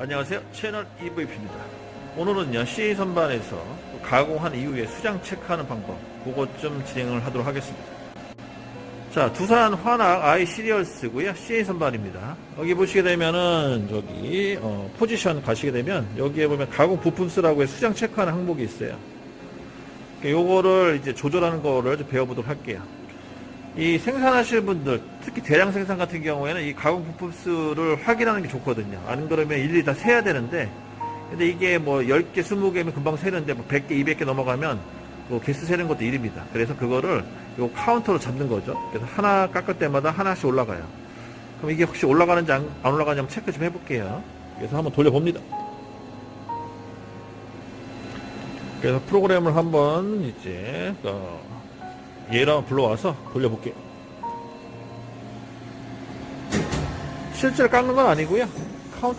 안녕하세요. 채널 EVP입니다. 오늘은요, CA 선반에서 가공한 이후에 수장 체크하는 방법, 그것 좀 진행을 하도록 하겠습니다. 자, 두산 환학 i 시리얼스고요 CA 선반입니다. 여기 보시게 되면은, 저기, 어, 포지션 가시게 되면, 여기에 보면 가공 부품수라고 해서 수장 체크하는 항목이 있어요. 그러니까 요거를 이제 조절하는 거를 좀 배워보도록 할게요. 이 생산하시는 분들, 특히 대량 생산 같은 경우에는 이 가공 부품 수를 확인하는 게 좋거든요. 안 그러면 일일이 다 세야 되는데, 근데 이게 뭐 10개, 20개면 금방 세는데 뭐 100개, 200개 넘어가면 뭐 개수 세는 것도 일입니다. 그래서 그거를 요 카운터로 잡는 거죠. 그래서 하나 깎을 때마다 하나씩 올라가요. 그럼 이게 혹시 올라가는지 안, 안 올라가는지 한번 체크 좀 해볼게요. 그래서 한번 돌려봅니다. 그래서 프로그램을 한번 이제 어, 한번 불러와서 돌려볼게요. 실제로 깎는 건 아니고요.